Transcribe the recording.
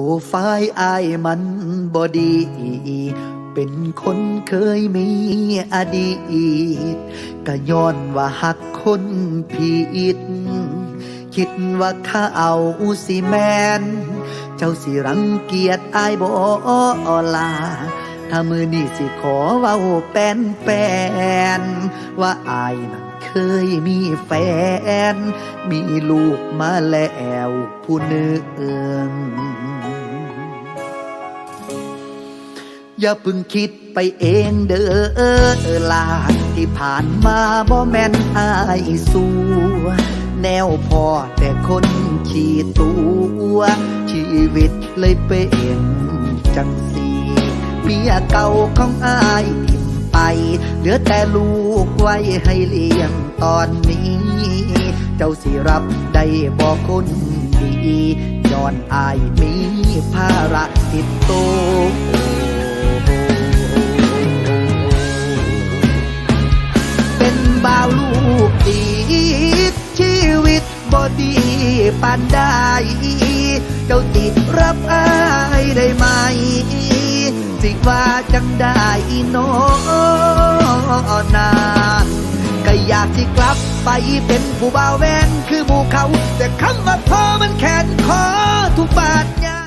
โอ้ฝ่ายอายมันบอดี เป็นคนเคยมีอดีตก็ย้อนว่าหักคนผิด คิดว่าข้าเอาสิแมน เจ้าสิรังเกียจอายบอลา ถ้ามือนี่สิขอเว่าแปนแปนว่าอายนั้นเคยมีแฟน มีลูกมาแล้วผู้หนึ่ง อย่าพึ่งคิดไปเองเด้อลาที่ผ่านมาบ่แม่นอายสัวแนวพอแต่คนขี้ตัว ชีวิตเลยเป็นจังสีเมียเก่าของอายทิมไป เหลือแต่ลูกไว้ให้เลี้ยงตอนนี้ เจ้าสิรับได้บอกคนดีย้อนอายมีภาระติดตัว บ่าวลูกดีชีวิตบอดีปานได้ เจ้าติดรับอายได้ไหม สิว่าจังได้โนนาก็อยากที่กลับไปเป็นผู้บ่าวแวนคือหมู่เขา แต่คำว่าพอมันแขนคอทุกบาทย